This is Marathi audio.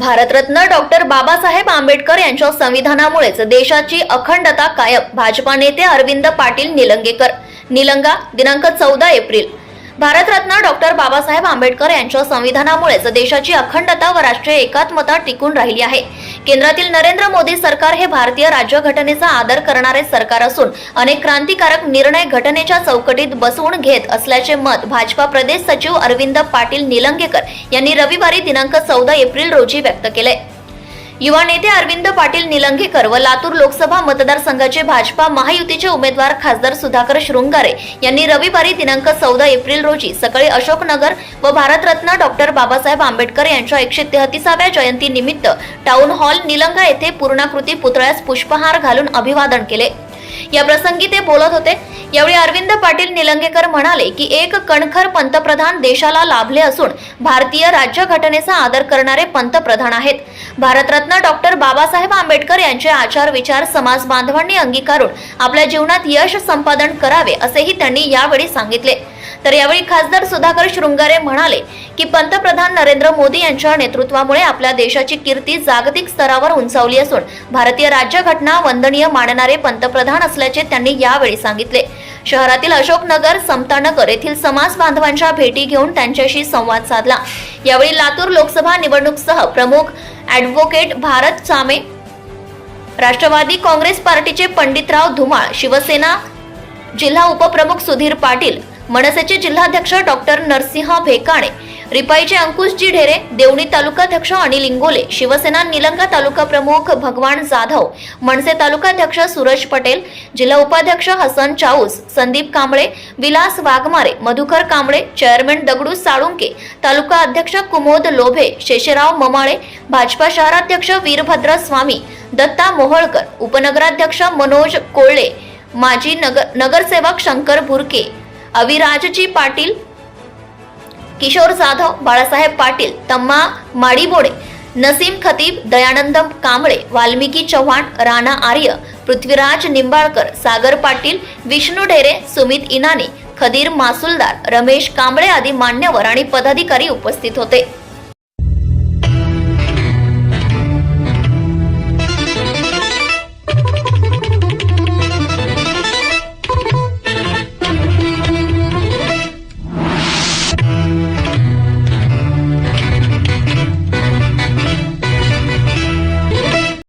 भारतरत्न डॉक्टर बाबासाहेब आंबेडकर यांच्या संविधानामुळेच देशाची अखंडता कायम. भाजपा नेते अरविंद पाटील निलंगेकर. निलंगा दिनांक चौदा एप्रिल. भारतरत्न डॉक्टर बाबासाहेब आंबेडकर यांच्या संविधानामुळेच देशाची अखंडता व राष्ट्रीय एकात्मता टिकून राहिली आहे. केंद्रातील नरेंद्र मोदी सरकार हे भारतीय राज्यघटनेचा आदर करणारे सरकार असून अनेक क्रांतिकारक निर्णय घटनेच्या चौकटीत बसवून घेत असल्याचे मत भाजपा प्रदेश सचिव अरविंद पाटील निलंगेकर यांनी रविवारी दिनांक चौदा एप्रिल रोजी व्यक्त केले. युवा नेते अरविंद पाटील निलंगेकर व लातूर लोकसभा मतदारसंघाचे भाजपा महायुतीचे उमेदवार खासदार सुधाकर शृंगारे यांनी रविवारी दिनांक चौदा एप्रिल रोजी सकाळी अशोकनगर व भारतरत्न डॉक्टर बाबासाहेब आंबेडकर यांच्या एकशे तेहतीसाव्या जयंतीनिमित्त टाऊन हॉल निलंगा येथे पूर्णाकृती पुतळ्यास पुष्पहार घालून अभिवादन केले. या प्रसंगी ते बोलत होते यावेळी अरविंद पाटील निलंगेकर म्हणाले की एक कणखर पंतप्रधान देशाला लाभले असून भारतीय राज्यघटनेचा आदर करणारे पंतप्रधान आहेत. भारतरत्न डॉक्टर बाबासाहेब आंबेडकर यांचे आचार विचार समाज बांधवांनी अंगीकारून आपल्या जीवनात यश संपादन करावे असेही त्यांनी यावेळी सांगितले. तर यावेळी खासदार सुधाकर शृंगारे म्हणाले की पंतप्रधान नरेंद्र मोदी यांच्या नेतृत्वामुळे आपल्या देशाची कीर्ती जागतिक स्तरावर उंचावली असून भारतीय राज्यघटना वंदनीय मानणारे पंतप्रधान असल्याचे त्यांनी यावेळी सांगितले. शहरातील अशोकनगर समतानगर येथील समाज बांधवांच्या भेटी घेऊन त्यांच्याशी संवाद साधला. यावेळी लातूर लोकसभा निवडणूकसह प्रमुख ॲडव्होकेट भारत चामे राष्ट्रवादी काँग्रेस पार्टीचे पंडितराव धुमाळ शिवसेना जिल्हा उपप्रमुख सुधीर पाटील मनसेचे जिल्हाध्यक्ष डॉक्टर नरसिंह भेकाणे रिपाईचे अंकुशजी ढेरे देवणी तालुकाध्यक्ष अनिल इंगोले शिवसेना निलंगा तालुका प्रमुख भगवान जाधव मनसे तालुकाध्यक्ष सूरज पटेल जिल्हा उपाध्यक्ष हसन चाऊस संदीप कांबळे विलास वाघमारे मधुकर कांबळे चेअरमॅन दगडू साळुंके तालुका अध्यक्ष कुमोद लोभे शेषराव ममाळे भाजपा शहराध्यक्ष वीरभद्र स्वामी दत्ता मोहोळकर उपनगराध्यक्ष मनोज कोळळे माजी नगर नगरसेवक शंकर भुरके. अविराजजी पाटील किशोर जाधव बाळासाहेब पाटील तम्मा माडीबोडे नसीम खतीब दयानंद कांबळे वाल्मिकी चव्हाण राणा आर्य पृथ्वीराज निंबाळकर सागर पाटील विष्णू ढेरे सुमित इनानी खदीर मासुलदार रमेश कांबळे आदी मान्यवर आणि पदाधिकारी उपस्थित होते.